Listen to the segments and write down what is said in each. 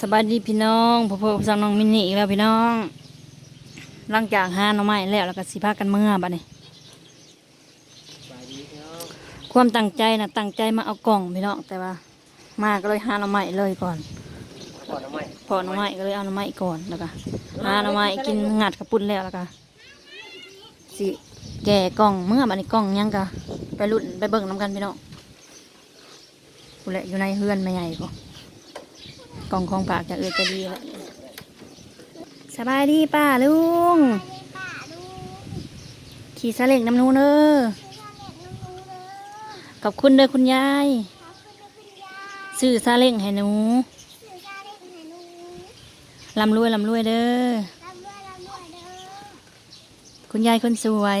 สบายดีพี่น้องพ่อพ่อสั่งน้องมินนี่อีกแล้วพี่น้องหลังจากหาหน่อไม้แล้วแล้วก็สิพากันเมื่อบัดนี้สบายดีพี่น้องความตั้งใจนะตั้งใจมาเอากล่องพี่น้องแต่ว่า มาก็เลยหาหน่อไม้เลยก่อนก่อนเอาใหม่พอหน่อไม้ก็เลยเอาหน่อไม้ก่อนแล้วก็หาหน่อไม้กินงัดกระปุ่นแล้วแล้วก็สิแก่กล่องเมื่อบัดนี้กล่องยังก็ไปรุ่นไปเบิ่งน้ำกันพี่น้องกูนแหละอยู่ในเฮือนไม่ใหญ่ก็ กล่องของปากจะเอือจะดีแหละสบายดีป้าลุง ขี่ซาเล้งน้ำหนูเนอขอบคุณเด้อคุณยายซื้อซาเล้งให้หนูลำรวยลำรวยเด้อ คุณยายคนสวย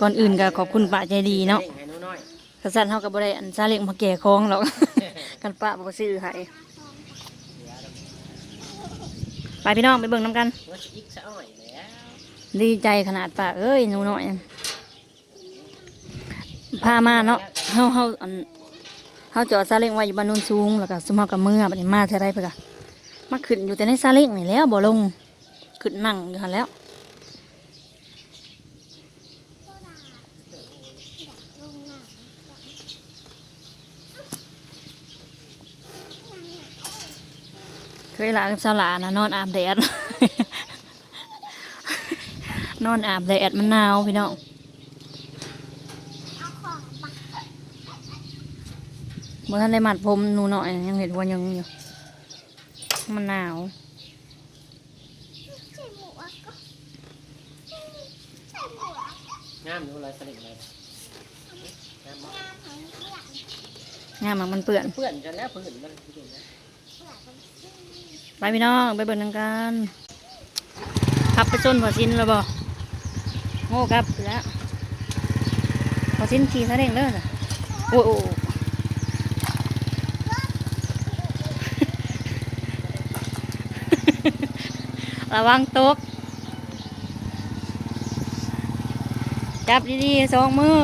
ก่อนอื่นก็ขอบคุณป้าใจดีเนาะร่งให้หนูน้อยกระสันเฮากับบ่ได้อันซาเล้งมาแก่คองหรอก กันป้าบ่ซื้อให้ไปพี่น้องไปเบิ่งน้ำกัน ว่าอีกสะอ่อยแล้วดีใจขนาดป้าเอ้ยหนูน้อยพามาเนาะเฮาเฮาอันเฮาจอดซาเล้งไว้อยู่บ้านโนนสูงแล้วก็สมเฮากับมือบัดนี้มาเท่าไรเพิ่นก็มาขึ้นอยู่แต่ในซาเล้งนี่แล้วบ่ลงขึ้นนั่งอยู่หั่นแล้ว เคยลากับสาวหลานะนอนอาบแดด นอนอาบแดดมันหนาวพี่น้องเมื่อท่านได้มัดผมหนูหน่อยยังเห็นว่ายังอยู่มันหนาวงามหนูเลยสลิงเลยงามบ่งามมากมันเปื่อนเพื่อนจนแล้วเพื่อนมันเพื่อนนะ ไปพี่น้องไปเบิ่งนังกันขับไปชนพอสินแล้วบ่โง่ครับแล้วพอสินขี่ซาเร่งเด้อะโอ้โอ้โอ้ระวังตก จับดีๆสองมือ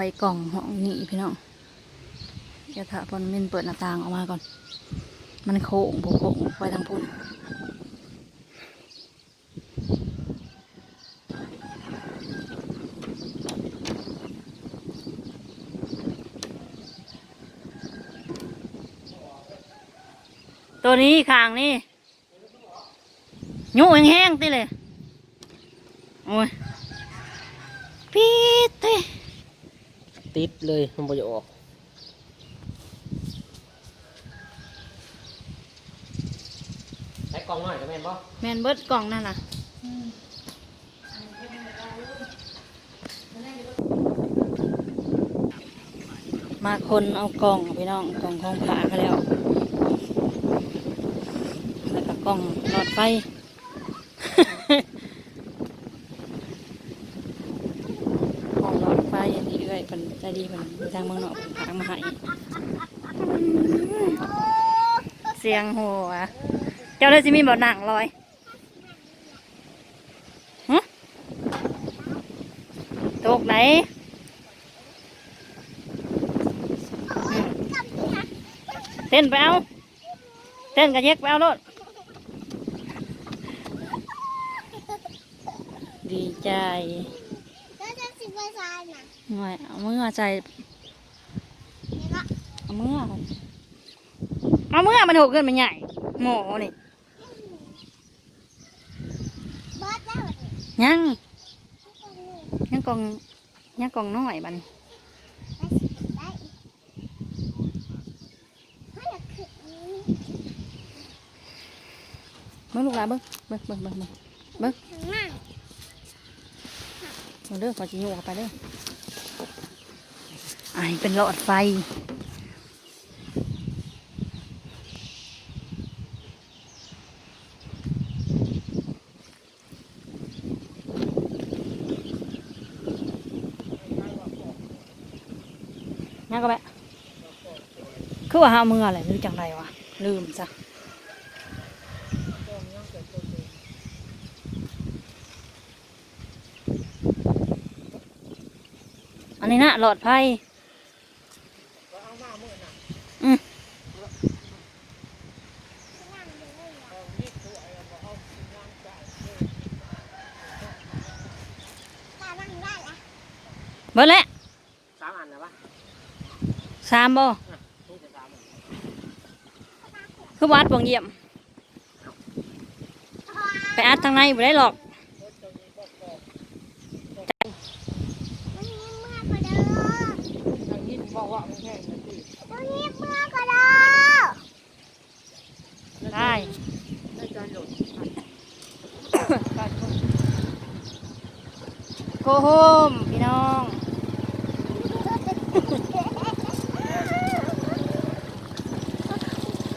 ไว้กล่องห้องนี้พี่น้องเดี๋ยวถ้าพอนมินเปิดหน้าต่างออกมาก่อน มันโค้งโค้งไว้ทางพุ่นตัวนี้ขางนี่ยุแห้งๆติเลย โอ้ยปี๊ดต้ ติดเลยมันบ่จะออกใช้กล่องหน่อยก็แม่นบ่แมนเบิดกล่องนั่นน่ะมาคนเอากล่องพี่น้องกล่องของผาเขาแล้วแล้วก็กล่องหลอดไฟ กล่องหลอดไฟอันนี้เอ้อยเป็นใจดีเป็นมีทางเมืองนอกเป็นทางมาให้เสียงโหัว เจ้าเลยสิมีบ่อหนังลอยฮะตกไหนอืมเต้นไปเอา เต้นกับเย็กไปเอาโลดดีใจแล้วจะสิบเปอร์เซ็นต์น่ะหน่อยเอามือใจนี่ก็เอามือ ก่อนเอามือมันถูกเกินมันใหญ่โง่นี่เบิร์ดแล้วยังยังกล่องยังกล่องน้อยบัดนได้สิได้ให้อยากขึ้นนี้เบิ้งลูกหลานเบิ้งเบิ้งเบิ้งเบิ้งเบิ้งข้างหน้าเบิ้งเด้อขอจีโยกเข้าไปเด้ออันนี้เป็นหลอดไฟ ยังก็แบบคือว่าหามืออะไรหรือจังไรวะ ลืมซะอันนี้นะหลอดไฟอืมตาบ้างได้ละเบิดแล้ว สามอันนะปะ สามบ่นี่จะสามอันคือวัดบวงเยี่ยม ไปอัดทางในบ่ได้หรอกวันนี้เมื่อกระเด้อ ทางนี้บอกว่ามันแห้งนะพี่ วันนี้เมื่อกระเด้อ ได้ ได้ใจหลุด โกโฮมพี่น้อง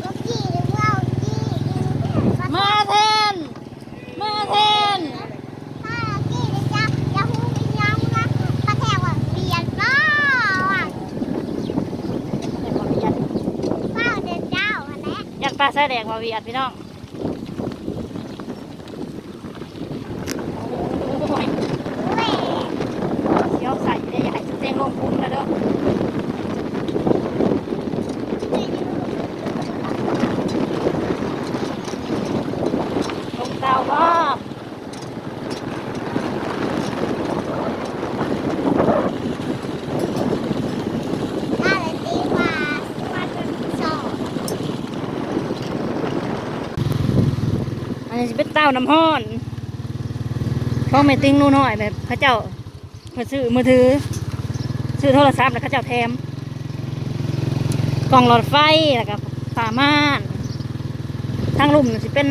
รถกี่หรือว่ากี่ มาแทน มาแทน ถ้ากี่เลยจ้ะอย่าหูไม่ยังนะกระแทกว่าเบียดก็ว่ะเฝ้าเดินเจ้าอัน นี้ยันปลาแดงมาเวียดพี่น้องเสียวใส่ได้ใหญ่จะเต็งลงพุงแล้วเด้อลงเตาบ่ ถ้าเลยตีว่าว่าจนสอง อันนี้เป็นเต้าน้ำห้อนเพราะไม่ติ้งนู่นหน้อยแบบเขาเจ้าเขาซื้อมือถือ ซื้อโทรศัพท์แล้วเขาเจ้าแถมกล่องหลอดไฟแล้วก็ฝาม่านทางลุ่มน่ะสิเป็น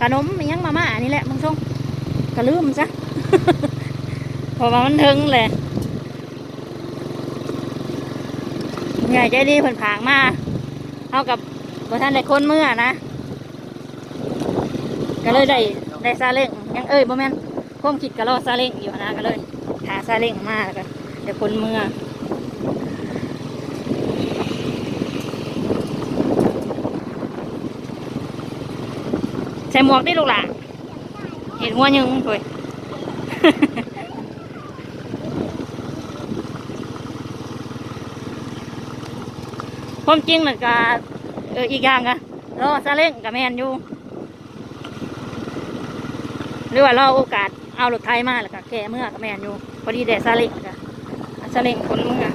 ขนมยังมาม่านี่แหละมึงส่งก็ลืมซะเพราะว่ามันถึงเลยใหญ่ใจดีเพิ่นผางมาเท่ากับบ่ท่านได้คนเมื่อนะ ก็เลยได้ได้ซาเล้งยังเอ้ยบ่แม่นความคิดก็รอซาเล้งอยู่นะก็เลยหาซาเล้งมาแล้วก็เดี๋ยวคนเมื่อใส่หมวกได้ลูกหล่ะเห็นหัวยังถวยความจริงน่ะก็เอออีกอย่างก็รอซาเล้งกับแมนอยู่ หรือว่ารอโอกาสเอารถไทยมาแล้วก็แก่เมื่อกับแมนอยู่พอดีแดดซาเล้งจ้ะซาเล้งคนเมื่อ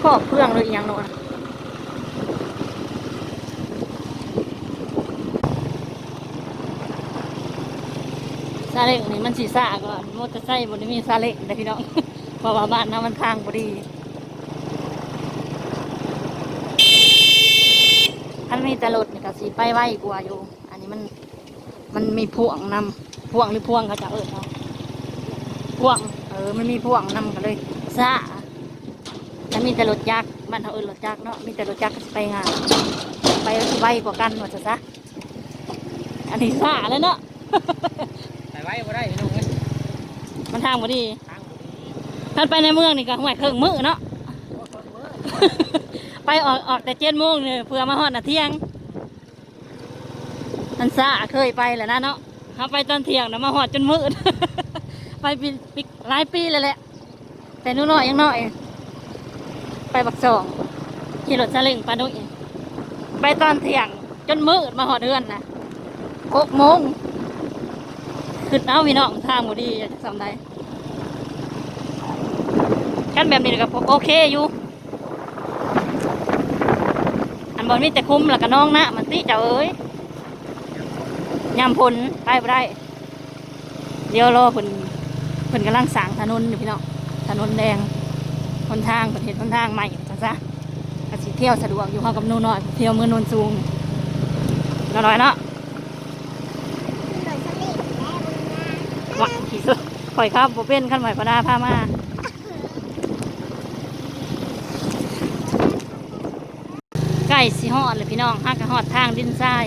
ครอบเครื่องเลยอย่างโน้นซาเล้งนี่มันสีซ่าก่อนมอเตอร์ไซค์บนนี้มีซาเล้งนะพี่น้องเพราะว่าบ้านน้ำมันทางพอดี ท่านมี แต่รถนี่ก็สีไปไวกว่าอยู่ อันนี้มันมันมีพ่วงนำพ่วงหรือพ่วงเขาจะเอิดเอาพ่วง เออมันมีพ่วงนำกันเลยซาถ้ามีแต่รถจักรบ้านเขาเอิดรถจักรเนาะมีแต่รถจักรก็สิไปงาน ไปไวกว่ากันว่าจะซะอันนี้ซาแล้วเนาะใส่ไว้บ่ได้พี่น้องเอ้ยมันทางพอดีทางบ่ดีท่านไปในเมืองนี่ก็ห่วยเครื่องมือเนาะโอ้โหเว้ยไปออกออกแต่เจ็ดโมงเนี่ยเพื่อมาหอดนาเที่ยง อันซ่าเคยไปแหละนะเนาะเขาไปตอนเที่ยงนะมาหอดจนมืด ไปปีปีหลายปีเลยแหละ แต่นู้น้อยยังน้อย ไปบักสองขี่รถซาเล้งไปนุ้ยไปตอนเที่ยงจนมืดมาหอดเดือนนะหกโมงขึ้นเอาพี่น้องทางบ่ดีอยากจะทำได้กันแบบนี้ก็โอเคอยู่อันบอลมีแต่คุ้มแล้วก็น้องนะมันติเจ้าเอ้ย ยามพลไปบ่ได้ เดี๋ยวรอเพิ่นเพิ่นกำลังสร้างถนนอยู่พี่น้องถนนแดงหนทางเพิ่นเห็นหนทางใหม่จังซะก็สิเที่ยวสะดวกอยู่เฮากับนูน้อยเที่ยวเมืองโนนสูงน้อยๆเนาะหน่อยสลิดว่าขี่สุดข่อยข้ามโบเป็นขั้นไหวพนาพามาใกล้สิฮอดเลยพี่น้องฮักกะฮอดทางดินทราย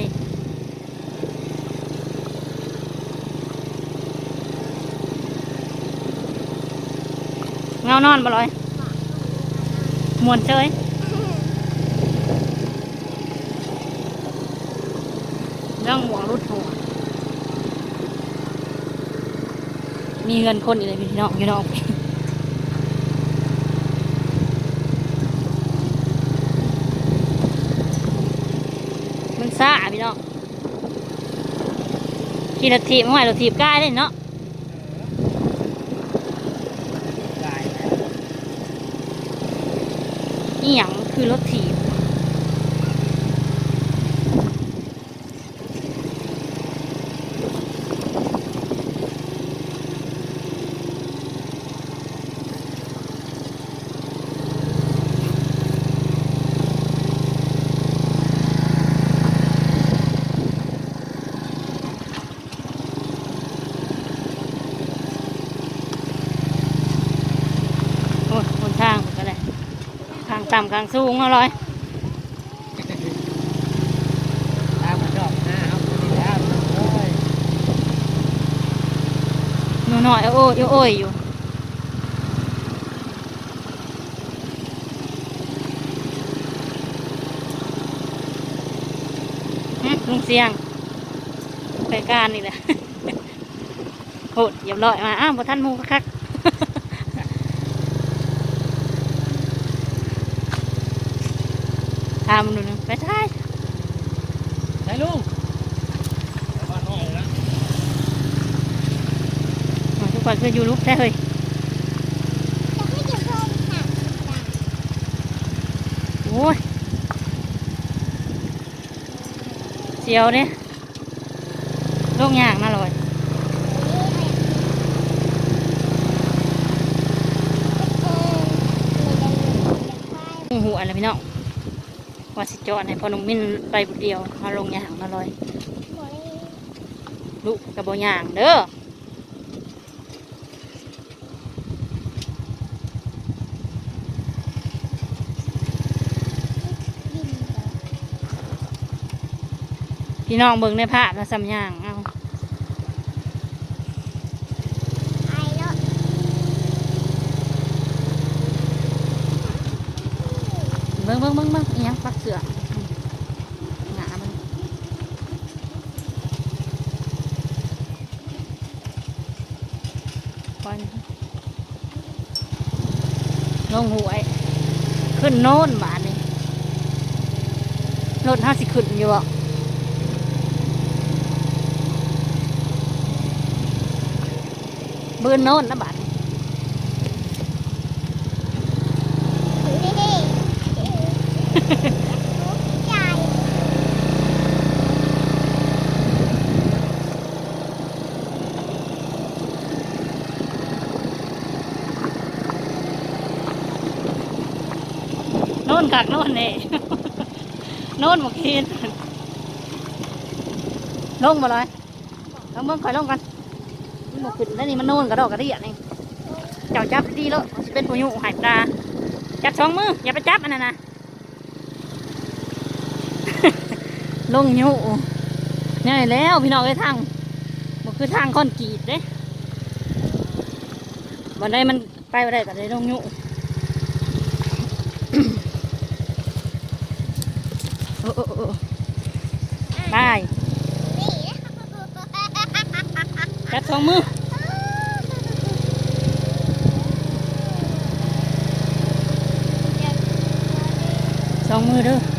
เงานอนบ่ลอยมวนเฉยเรื่องหมวงรุดหัวมีเงินคนอีกเลยพี่น้องพี่น้องมันซ่าพี่น้องขี่รถถีบไม่ไหวรถถีบกล้าเลยเนาะ ได้ นี่หยังคือรถถีบโอ้ยบนทางก็เลยทาง ต่ำทางสูงอาเลยตามมาชอบหน้าเอาดีแล้วเอ้ยหนูหน่อยโอ้ยโอ้ยอยู่ลุงเสียงไปการนี่แหละโหดเหยียบลอยมา อ้าวบ่ท่านมูคัก ๆทำหนูหนึงไปท้ายได้ลุงบ้านน้อยแล้วทุกคนคืออยู่ลุกได้เลยจะให้เก็บเพิ่มค่ะโอ้ยเสียวเนี่ยโรคยากน่าลอยเออหูอะไรพี่น้อง ว่าสิจอดให้พอนุ่มมินไปบุเดียวมาลงยางมาลอยลูกกระบอย่างเด้อพี่น้องเบิ่งในภาพนะสำยางเอาเบิ่งเบิ่งเบิ่งเบิ่งอิหยังปักเสือหงามันปล่อยนะครับ ลงหวย ขึ้นโน่นบาทนี่รถห้าสิขึ้นอยู่บ่เบืนโน่นนะบาทนี่ ถือดีๆใจ โน่น กักโน่นนี่โน่นหมกทีนลงมาเลยลงเบิ่งคอยลงกันมันหมกขึ้นแล้วนี่มันโน่นกระดอกกระเดียนี่เจ้าจับดีแล้วสิเป็นผู้ยุหายปลาจับสองมืออย่าไปจับอันนั้นนะลงยุ่ง่ายแล้วพี่น้องไอ้ยทางมันคือทางคอนกรีตเด้บันไดมันไปบ่ได้ก็ได้ลงยุโอ้โอ้โอ้ได้จับสองมือสองมือเด้อ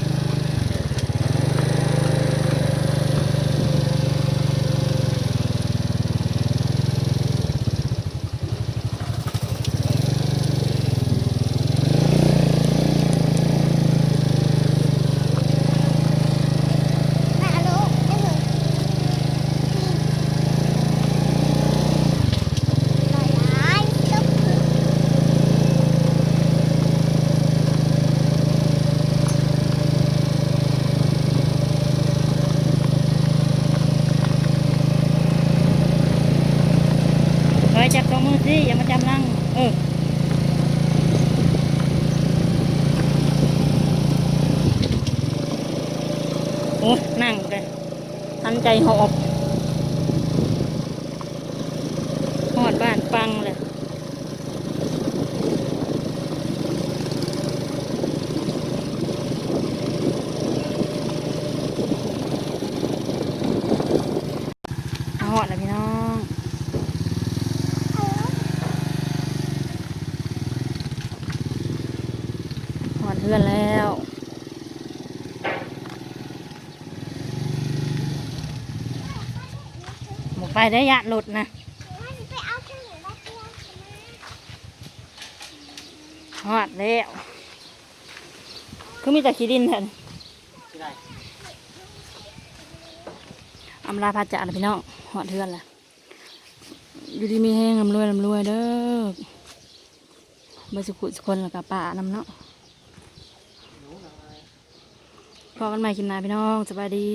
ดสิอย่ามาจำลังเออโอ้นั่งเลยทันใจหอบหอดบ้านปังเลย เอาหอดแล้วพี่น้องหอดเพื่อนแล้ว หมก ไปได้ยะหลุดนะไปเอาขนมมาเพื่อนหอดแล้วคือมีแต่ขี้ดินแทนอำลาพาจ่าพี่น้องหอดเทือนละอยู่ดีมีแห้งลำรวยลำรวยเด้อมาสุขุสคนแล้วกับป่าน้ำเนาะหนูอะไรพอกันใหม่กินนาพี่น้องสบายดี